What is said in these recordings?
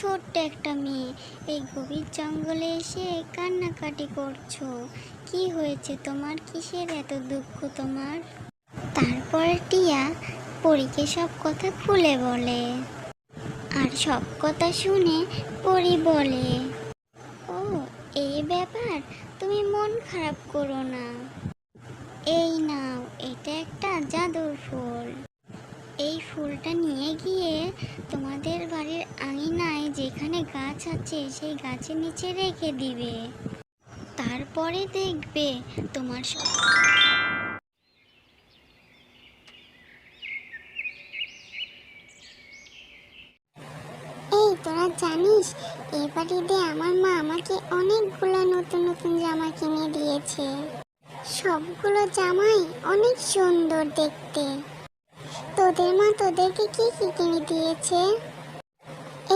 ছোট্ট একটা মেয়ে। এই গভীর জঙ্গলে এসে কান্নাকাটি করছ। কি হয়েছে তোমার? কিসের এত দুঃখ তোমার? তারপর টিয়া পরীকে সব কথা খুলে বলে। আর সব কথা শুনে পরি বলে, ও এই ব্যাপার তুমি মন খারাপ করো না। এই নাও, এটা একটা জাদুর ফুল। এই ফুলটা নিয়ে গিয়ে তোমাদের বাড়ির আঙিনায় যেখানে গাছ আছে, সেই গাছের নিচে রেখে দিবে। তারপরে দেখবে তোমার এই তোরা জানিস এবার ঈদে আমার মা আমাকে অনেকগুলো নতুন নতুন জামা কিনে দিয়েছে। সবগুলো জামাই অনেক সুন্দর দেখতে। তোদের মা তোদেরকে কি কি কিনে দিয়েছে?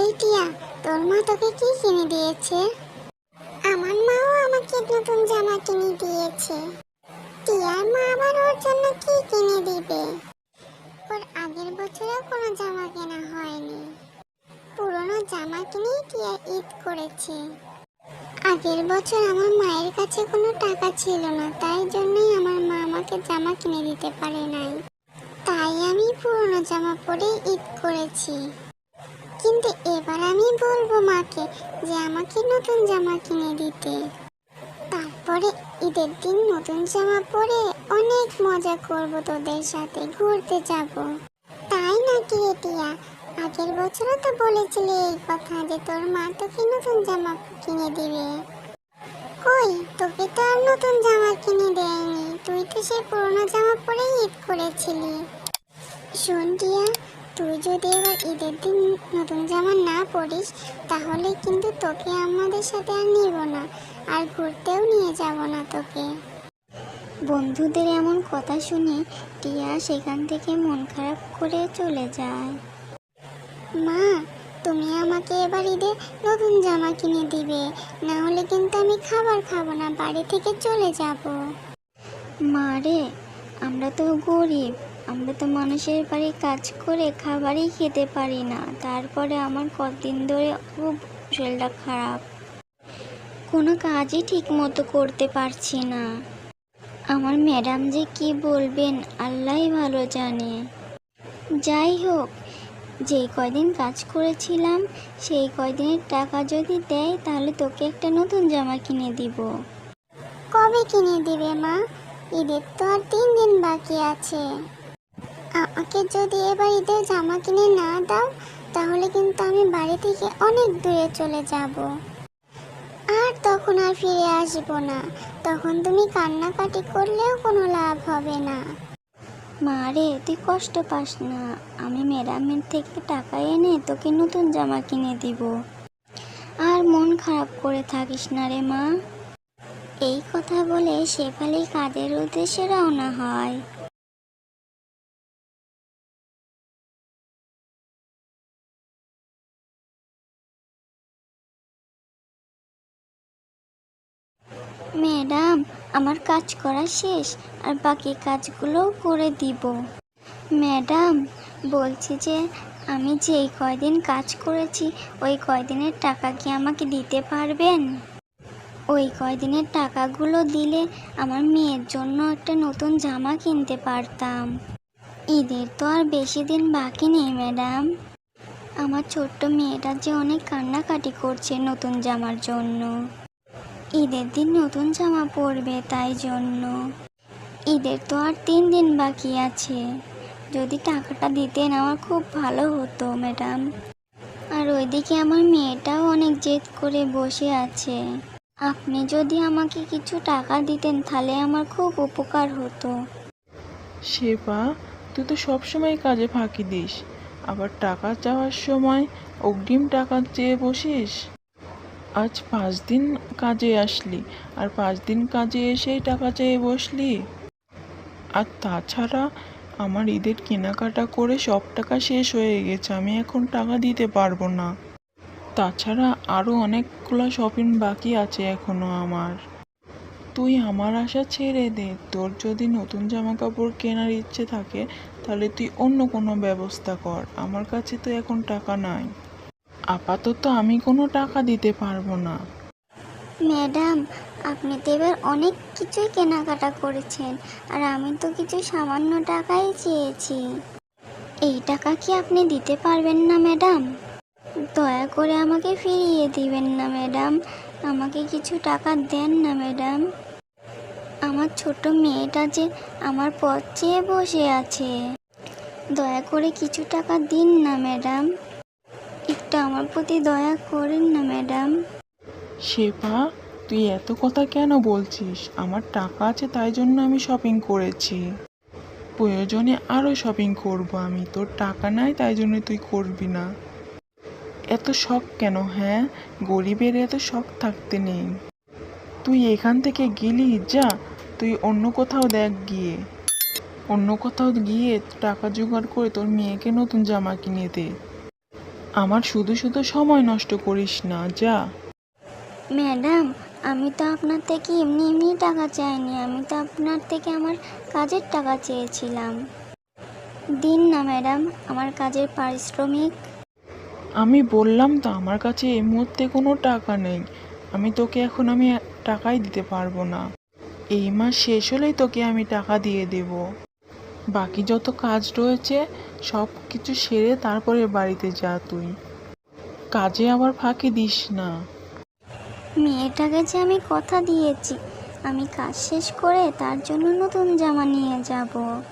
এই টিয়া, তোর মা তোকে কি কিনে দিয়েছে? আমার মাও আমাকে নতুন জামা কিনে দিয়েছে। টিয়ার মা আবার ওর জন্য কি কিনে দিবে? ওর আগের বছরেও কোনো জামা কেনা হয়নি। পুরনো জামা কিনেই টিয়া ঈদ করেছে। আগের বছর আমার মায়ের কাছে কোনো টাকা ছিল না, তাই জন্যই আমার মা আমাকে জামা কিনে দিতে পারে নাই। পুরনো জামা পরে ঈদ করেছি। কিন্তু এবার আমি বলব মাকে যে আমাকে নতুন জামা কিনে দিতে। তারপরে ঈদের দিন নতুন জামা পরে অনেক মজা করব তোদের সাথে ঘুরতে যাব। তাই নাকি রে টিয়া? আগের বছরও তো বলেছিলে এই কথা যে তোর মা তোকে নতুন জামা কিনে দিবে। কই, তোকে তো আর নতুন জামা কিনে দেয়নি। তুই তো সেই পুরনো জামা পরে ঈদ করেছিলি। শোন টিয়া তুই যদি এবার ঈদের দিন নতুন জামা না পরিস, তাহলে কিন্তু তোকে আমাদের সাথে আর নিব না, আর ঘুরতেও নিয়ে যাব না তোকে। বন্ধুদের এমন কথা শুনে টিয়া সেখান থেকে মন খারাপ করে চলে যায়। মা, তুমি আমাকে এবার ঈদে নতুন জামা কিনে দিবে, না হলে কিন্তু আমি খাবার খাব না, বাড়ি থেকে চলে যাব। মা রে, আমরা তো গরিব। আমরা তো মানুষের বাড়ি কাজ করে খাবারই খেতে পারি না। তারপরে আমার কতদিন ধরে খুব শরীরটা খারাপ। কোনো কাজই ঠিক মতো করতে পারছি না। আমার ম্যাডাম যে কি বলবেন আল্লাহই ভালো জানে। যাই হোক যেই কয়দিন কাজ করেছিলাম, সেই কয়দিনের টাকা যদি দেয়, তাহলে তোকে একটা নতুন জামা কিনে দিব। কবে কিনে দিবে মা? ঈদের তো আর তিন দিন বাকি আছে। আমাকে যদি এবার ঈদের জামা কিনে না দাও তাহলে কিন্তু আমি বাড়ি থেকে অনেক দূরে চলে যাব। আর তখন আর ফিরে আসব না। তখন তুমি কান্নাকাটি করলেও কোনো লাভ হবে না। মা রে তুই কষ্ট পাস না। আমি ম্যাডামের থেকে টাকা এনে তোকে নতুন জামা কিনে দিব। আর মন খারাপ করে থাকিস না রে মা। এই কথা বলে শেফালি কাজের উদ্দেশ্যে রওনা হয়? ম্যাডাম, আমার কাজ করা শেষ, আর বাকি কাজগুলোও করে দিব। ম্যাডাম, বলছি যে আমি যেই কয়দিন কাজ করেছি, ওই কয়দিনের টাকা কি আমাকে দিতে পারবেন? ওই কয়দিনের টাকাগুলো দিলে আমার মেয়ের জন্য একটা নতুন জামা কিনতে পারতাম। ঈদের তো আর বেশি দিন বাকি নেই, ম্যাডাম। আমার ছোট্ট মেয়েটা যে অনেক কান্নাকাটি করছে নতুন জামার জন্য। ঈদের দিন নতুন জামা পরবে, তাই জন্য। ঈদের তো আর তিন দিন বাকি আছে। যদি টাকাটা দিতেন আমার খুব ভালো হতো, ম্যাডাম। আর ওইদিকে আমার মেয়েটাও অনেক জেদ করে বসে আছে। আপনি যদি আমাকে কিছু টাকা দিতেন, তাহলে আমার খুব উপকার হতো। শেফা, তুই তো সবসময় কাজে ফাঁকি দিস। আবার টাকা চাওয়ার সময় অগ্রিম টাকা চেয়ে বসিস? আজ পাঁচ দিন কাজে আসলি, আর পাঁচ দিন কাজে এসেই টাকা চেয়ে বসলি। আর তাছাড়া আমার ঈদের কেনাকাটা করে সব টাকা শেষ হয়ে গেছে, আমি এখন টাকা দিতে পারব না। তাছাড়া আরও অনেকগুলো শপিং বাকি আছে এখনও আমার। তুই আমার আশা ছেড়ে দে, তোর যদি নতুন জামা কাপড় কেনার ইচ্ছে থাকে, তাহলে তুই অন্য কোনো ব্যবস্থা কর, আমার কাছে তো এখন টাকা নাই। আপাতত আমি কোনো টাকা দিতে পারব না। ম্যাডাম, আপনি তো এবার অনেক কিছুই কেনাকাটা করেছেন, আর আমি তো কিছু সামান্য টাকাই চেয়েছি। এই টাকা কি আপনি দিতে পারবেন না, ম্যাডাম? দয়া করে আমাকে ফিরিয়ে দিবেন না, ম্যাডাম। আমাকে কিছু টাকা দেন না, ম্যাডাম। আমার ছোট মেয়েটা যে আমার পথ চেয়ে বসে আছে। দয়া করে কিছু টাকা দিন না, ম্যাডাম। একটু আমার প্রতি দয়া করেন না, ম্যাডাম। শেফা, তুই এত কথা কেন বলছিস? আমার টাকা আছে, তাই জন্য আমি শপিং করেছি। প্রয়োজনে আরও শপিং করব আমি। তোর টাকা নাই, তাই জন্য তুই করবি না। এত শখ কেন হ্যাঁ? গরিবের এত শখ থাকতে নেই। তুই এখান থেকে গেলি, যা। তুই অন্য কোথাও দেখ গিয়ে। অন্য কোথাও গিয়ে টাকা জোগাড় করে তোর মেয়েকে নতুন জামা কিনে দে। আমার শুধু শুধু সময় নষ্ট করিস না যা। ম্যাডাম আমি তো আপনার থেকে এমনি এমনি টাকা চাইনি আমি তো আপনার থেকে আমার কাজের টাকা চেয়েছিলাম। দিন না ম্যাডাম আমার কাজের পারিশ্রমিক। আমি বললাম তো আমার কাছে এই মুহূর্তে কোনো টাকা নেই। আমি তোকে এখন আমি টাকাই দিতে পারব না। এই মাস শেষ হলেই তোকে আমি টাকা দিয়ে দেব। বাকি যত কাজ রয়েছে, সব কিছু সেরে তারপরে বাড়িতে যা তুই। কাজে আবার ফাঁকি দিস না। মেয়েটাকে যে আমি কথা দিয়েছি, আমি কাজ শেষ করে তার জন্য নতুন জামা নিয়ে যাব।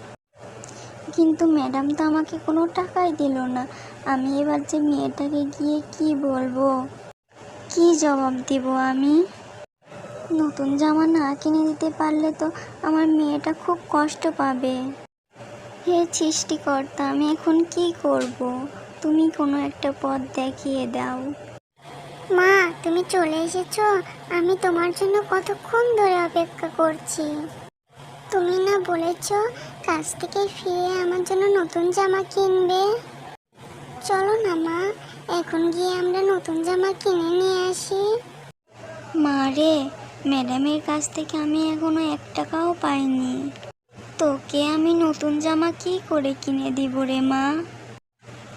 কিন্তু ম্যাডাম তো আমাকে কোনো টাকাই দিল না। আমি এবার যে মেয়েটাকে গিয়ে কি বলব? কি জবাব দিব আমি? নতুন জামা না কিনে দিতে পারলে তো আমার মেয়েটা খুব কষ্ট পাবে। হে সৃষ্টিকর্তা আমি এখন কি করব? তুমি কোনো একটা পথ দেখিয়ে দাও। মা তুমি চলে এসেছ। আমি তোমার জন্য কতক্ষণ ধরে অপেক্ষা করছি। তুমি না বলেছ কাজ থেকে ফিরে আমার জন্য নতুন জামা কিনবে। চলো না মা। এখন গিয়ে আমরা নতুন জামা কিনে নিয়ে আসি। মা রে ম্যাডামের কাছ থেকে আমি এখনও এক টাকাও পাইনি। তোকে আমি নতুন জামা কি করে কিনে দিব রে মা?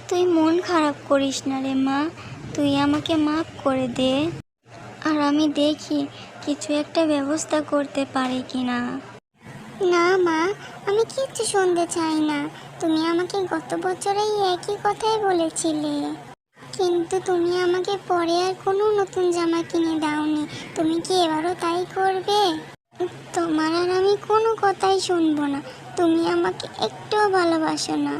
তুই মন খারাপ করিস না রে মা, তুই আমাকে মাফ করে দে। আর আমি দেখি কিছু একটা ব্যবস্থা করতে পারি কি না না মা, আমি কিচ্ছু শুনতে চাই না। তুমি আমাকে গত বছরেই একই কথাই বলেছিলে। কিন্তু তুমি আমাকে পরে আর কোনো নতুন জামা কিনে দাওনি। তুমি কি এবারও তাই করবে? তোমার আমি কোনো কথাই শুনব না। তুমি আমাকে একটুও ভালোবাসো না।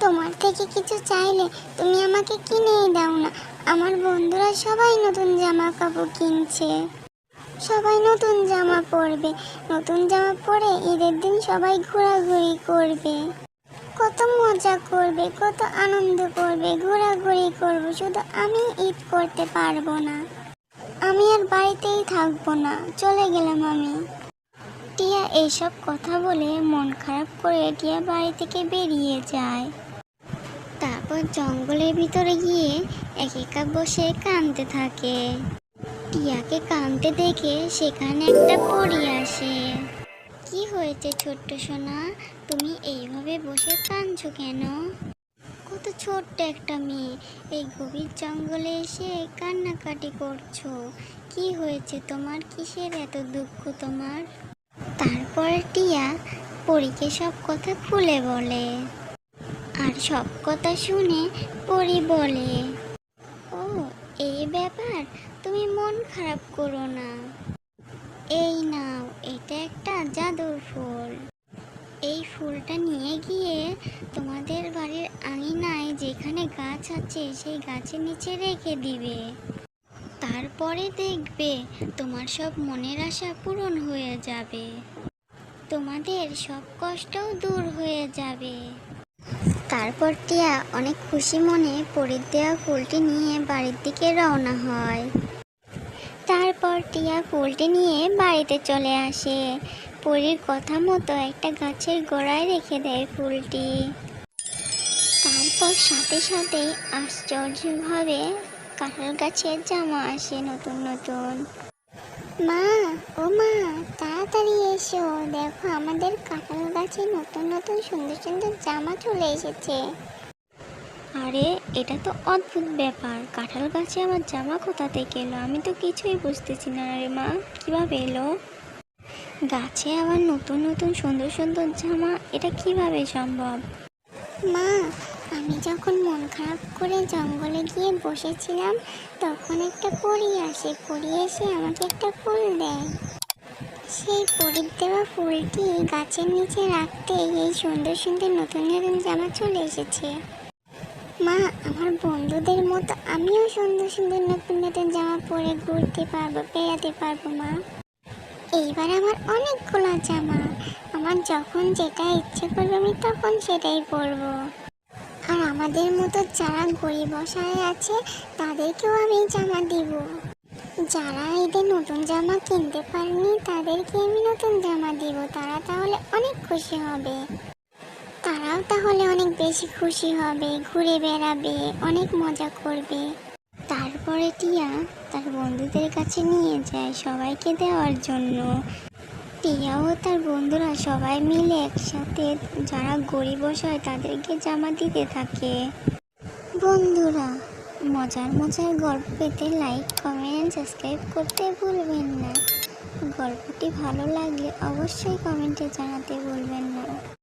তোমার থেকে কিছু চাইলে তুমি আমাকে কিনেই দাও না। আমার বন্ধুরা সবাই নতুন জামা কাপড় কিনছে। সবাই নতুন জামা পরবে। নতুন জামা পরে ঈদের দিন সবাই ঘোরাঘুরি করবে। কত মজা করবে, কত আনন্দ করবে, ঘোরাঘুরি করবে। শুধু আমি ঈদ করতে পারব না। আমি আর বাড়িতেই থাকব না। চলে গেলাম আমি। টিয়া এইসব কথা বলে মন খারাপ করে টিয়া বাড়ি থেকে বেরিয়ে যায়। তারপর জঙ্গলের ভিতরে গিয়ে এক একা বসে কাঁদতে থাকে। টিয়াকে কাঁদতে দেখে সেখানে একটা পরি আসে। কি হয়েছে ছোট্ট সোনা? তুমি এইভাবে বসে কাঁদছো কেন? কত ছোট্ট একটা মেয়ে। এই গভীর জঙ্গলে এসে কান্নাকাটি করছ। কি হয়েছে তোমার? কিসের এত দুঃখ তোমার? তারপর টিয়া পরীকে সব কথা খুলে বলে। আর সব কথা শুনে পরি বলে, ও, এই ব্যাপার তুমি মন খারাপ করো না। এই নাও, এটা একটা জাদুর ফুল। এই ফুলটা নিয়ে গিয়ে তোমাদের বাড়ির আঙিনায় যেখানে গাছ আছে, সেই গাছের নিচে রেখে দিবে। তারপরে দেখবে তোমার সব মনের আশা পূরণ হয়ে যাবে। তোমাদের সব কষ্টও দূর হয়ে যাবে। তারপর টিয়া অনেক খুশি মনে পরীর দেওয়া ফুলটি নিয়ে বাড়ির দিকে রওনা হয়। তারপর টিয়া ফুলটি নিয়ে বাড়িতে চলে আসে। পরীর কথা মতো একটা গাছের গোড়ায় রেখে দেয় ফুলটি। তারপর সাথে সাথে আশ্চর্যভাবে কাঁঠাল গাছের জামা আসে নতুন নতুন। মা, ও মা, তাড়াতাড়ি এসো। দেখো, আমাদের কাঁঠাল গাছে নতুন নতুন সুন্দর সুন্দর জামা চলে এসেছে। আরে, এটা তো অদ্ভুত ব্যাপার। কাঁঠাল গাছে আমার জামা কোথা থেকে এলো? আমি তো কিছুই বুঝতেছি না। রে মা, কীভাবে এলো? গাছে আবার নতুন নতুন সুন্দর সুন্দর জামা, এটা কীভাবে সম্ভব? মা আমি যখন মন খারাপ করে জঙ্গলে গিয়ে বসেছিলাম, তখন একটা পরী আসে। পরী এসে আমাকে একটা ফুল দেয়। সেই পরীর দেওয়া ফুলটি গাছের নিচে রাখতে এই সুন্দর সুন্দর নতুন নতুন জামা চলে এসেছে। মা, আমার বন্ধুদের মতো আমিও সুন্দর সুন্দর নতুন নতুন জামা পরে ঘুরতে পারব, বেড়াতে পারব, মা। এইবার আমার অনেকগুলো জামা। আমার যখন যেটা ইচ্ছে করবে আমি তখন সেটাই পরবো। আমাদের মতো যারা গরিব অসহায় আছে, তাদেরকেও আমি জামা দিব। যারা ঈদে নতুন জামা কিনতে পারেনি, তাদেরকে আমি নতুন জামা দিব। তারা তাহলে অনেক খুশি হবে। তারাও তাহলে অনেক বেশি খুশি হবে, ঘুরে বেড়াবে, অনেক মজা করবে। তারপরে টিয়া তার বন্ধুদের কাছে নিয়ে যায় সবাইকে দেওয়ার জন্য। টিয়া ও তার বন্ধুরা সবাই মিলে একসাথে যারা গরিব হয় তাদেরকে জামা দিতে থাকে। বন্ধুরা, মজার মজার গল্প পেতে লাইক কমেন্ট সাবস্ক্রাইব করতে ভুলবেন না। গল্পটি ভালো লাগলে অবশ্যই কমেন্টে জানাতে ভুলবেন না।